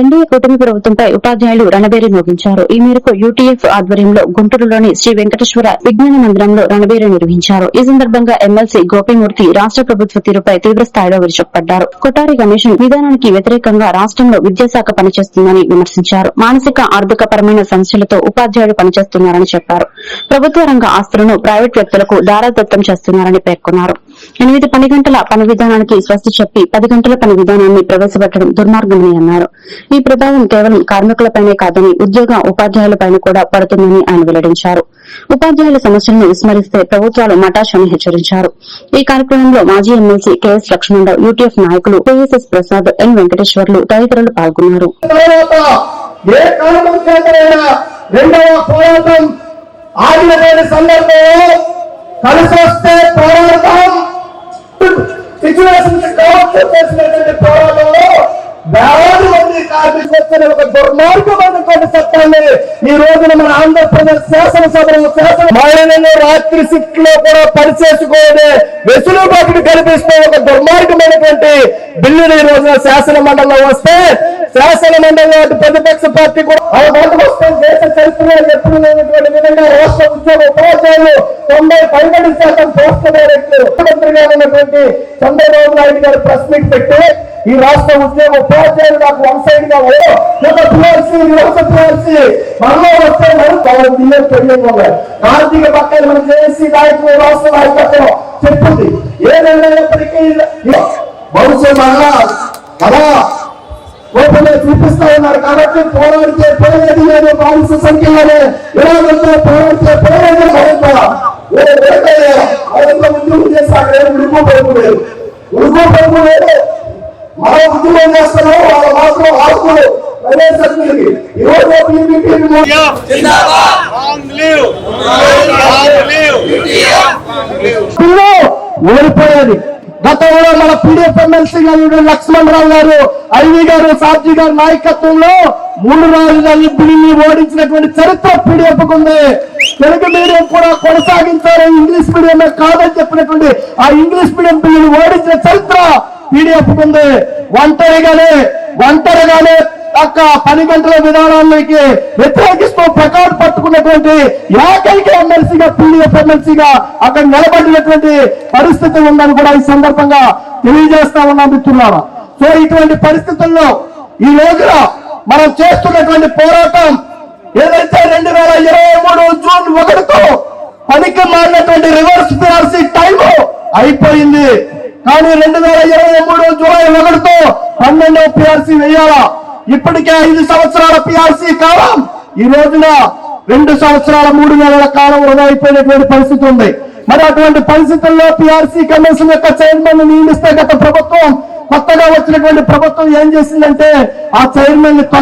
NDA కూటమి ప్రభుత్వంపై ఉపాధ్యాయులు రణబేరి మోగించారు. ఈ మేరకు యూటీఎఫ్ ఆధ్వర్యంలో గుంటూరులోని శ్రీ వెంకటేశ్వర విజ్ఞాన మందిరంలో రణబేరి నిర్వహించారు. ఈ సందర్భంగా ఎమ్మెల్సీ గోపిమూర్తి రాష్ట ప్రభుత్వ తీరుపై తీవ్ర స్థాయిలో విరుచుకుపడ్డారు. కొటారి కమిషన్ విధానానికి వ్యతిరేకంగా రాష్ట్రంలో విద్యాశాఖ పనిచేస్తుందని విమర్శించారు. మానసిక ఆర్థిక పరమైన సమస్యలతో ఉపాధ్యాయులు పనిచేస్తున్నారని చెప్పారు. ప్రభుత్వ రంగ ఆస్తులను ప్రైవేట్ వ్యక్తులకు దారాదత్తం చేస్తున్నారని పేర్కొన్నారు. ఎనిమిది పని గంటల పని విధానానికి స్వస్తి చెప్పి పది గంటల పని విధానాన్ని ప్రవేశపెట్టడం దుర్మార్గమని అన్నారు. ఈ ప్రభావం కేవలం కార్మికులపైనే కాదని ఉద్యోగ ఉపాధ్యాయులపైన కూడా పడుతుందని ఆయన వెల్లడించారు. ఉపాధ్యాయుల సమస్యలను విస్మరిస్తే ప్రభుత్వాలు మటాష్ అని హెచ్చరించారు. ఈ కార్యక్రమంలో మాజీ ఎమ్మెల్సీ కెఎస్ లక్ష్మణరావు యూటీఎఫ్ నాయకులు కెఎస్ఎస్ ప్రసాద్ ఎన్ వెంకటేశ్వర్లు తదితరులు పాల్గొన్నారు. రెండవ పోరాటం సందర్భంలో కలిసి వస్తే పోరాడతాం. సిచ్యువేషన్ చేసినటువంటి పోరాటంలో వేలాది మంది కార్మికులు ఒక దుర్మార్గమైనటువంటి చట్టాన్ని ఈ రోజున మన ఆంధ్రప్రదేశ్ శాసనసభలో శాసన మహిళలను రాత్రి షిఫ్ట్లో కూడా పనిచేసుకోనే వెసులుబాటును కల్పిస్తూ ఒక దుర్మార్గమైనటువంటి బిల్లుని ఈ రోజున శాసన మండలిలో వస్తే శాసన మండలి ప్రతిపక్ష పార్టీ కూడా ఆ మాట వస్తే. దేశ చరిత్రలో ఎప్పుడు లేనటువంటి విధంగా రాష్ట్ర ఉద్యోగ ఉపాధ్యాయులు తొంభై పైబడి శాతం పోస్ట్ డైరెక్టర్ ముఖ్యమంత్రిగా ఉన్నటువంటి చంద్రబాబు నాయుడు గారు ప్రెస్ మీట్ పెట్టి ఈ రాష్ట్ర ఉద్యోగ ఉపాధ్యాయులు నాకు వన్ సైడ్గా ఓ పిఆర్సీ పిఆర్సీ మనలో వస్తే మరి పవన్ బిల్లు తెలియదు ఆర్థిక పక్కన మనం చేసి నాయకులు రాష్ట్ర నాయకత్వం చూపిస్తా ఉన్నారు కాబట్టి పోరాడితే పోయేది లేదు బానిస సంఖ్యలోనే ఎలాగంటే పోరాడితే పోయేది మరింత ఏ రేటయ్యా మరింత ఉద్యోగం చేస్తే అక్కడ ఏం ఉడుకు పరుపు లేదు ఉడుకు పరుపు లేదు మనం ఉద్యోగం చేస్తున్నాం వాళ్ళ మాత్రం ఆకులు ప్రైవేట్ శక్తులకి ఈ రోజు PPP ని Long live! Long live! పిల్లు ఓడిపోయేది గతంలో మన పీడిఎఫ్ ఎమ్మెల్సీ గారు లక్ష్మణ్ రావు గారు ఐవి గారు సాబ్జీ గారి నాయకత్వంలో మూడు రాజధాని బిల్లుని ఓడించినటువంటి చరిత్ర పీడిఎఫ్ ఉంది. తెలుగు మీడియం కూడా కొనసాగించారు. ఇంగ్లీష్ మీడియం కాదని చెప్పినటువంటి ఆ ఇంగ్లీష్ మీడియం బిల్లుని ఓడించిన చరిత్ర పీడిఎఫ్ ఉంది. ఒంటరిగానే ఒంటరిగానే అక్క పని గంటల విధానానికి వ్యతిరేకిస్తూ ప్రకారం పట్టుకున్నటువంటి ఏకైక ఎమ్మెల్సీగా పీడీఎఫ్ ఎమ్మెల్సీగా అక్కడ నిలబడినటువంటి పరిస్థితి ఉందని కూడా ఈ సందర్భంగా తెలియజేస్తా ఉన్నాం మిత్రులారా. సో ఇటువంటి పరిస్థితుల్లో ఈ రోజున మనం చేస్తున్నటువంటి పోరాటం ఏదైతే రెండు వేల ఇరవై మూడు జూన్ ఒకటితో పనికి మారినటువంటి రివర్స్ పిఆర్సీ టైం అయిపోయింది. కానీ రెండు వేల ఇరవై మూడు జూలై ఒకటితో పన్నెండవ పిఆర్సీ వేయాలా? ఇప్పటికే ఐదు సంవత్సరాల పిఆర్సీ కాలం. ఈ రోజున రెండు సంవత్సరాల మూడు నెలల కాలం వృధా అయిపోయినటువంటి పరిస్థితి ఉంది. మరి అటువంటి పరిస్థితుల్లో పిఆర్సీ కమిషన్ యొక్క చైర్మన్ నియమిస్తే గత ప్రభుత్వం కొత్తగా వచ్చినటువంటి ప్రభుత్వం ఏం చేసిందంటే ఆ చైర్మన్ని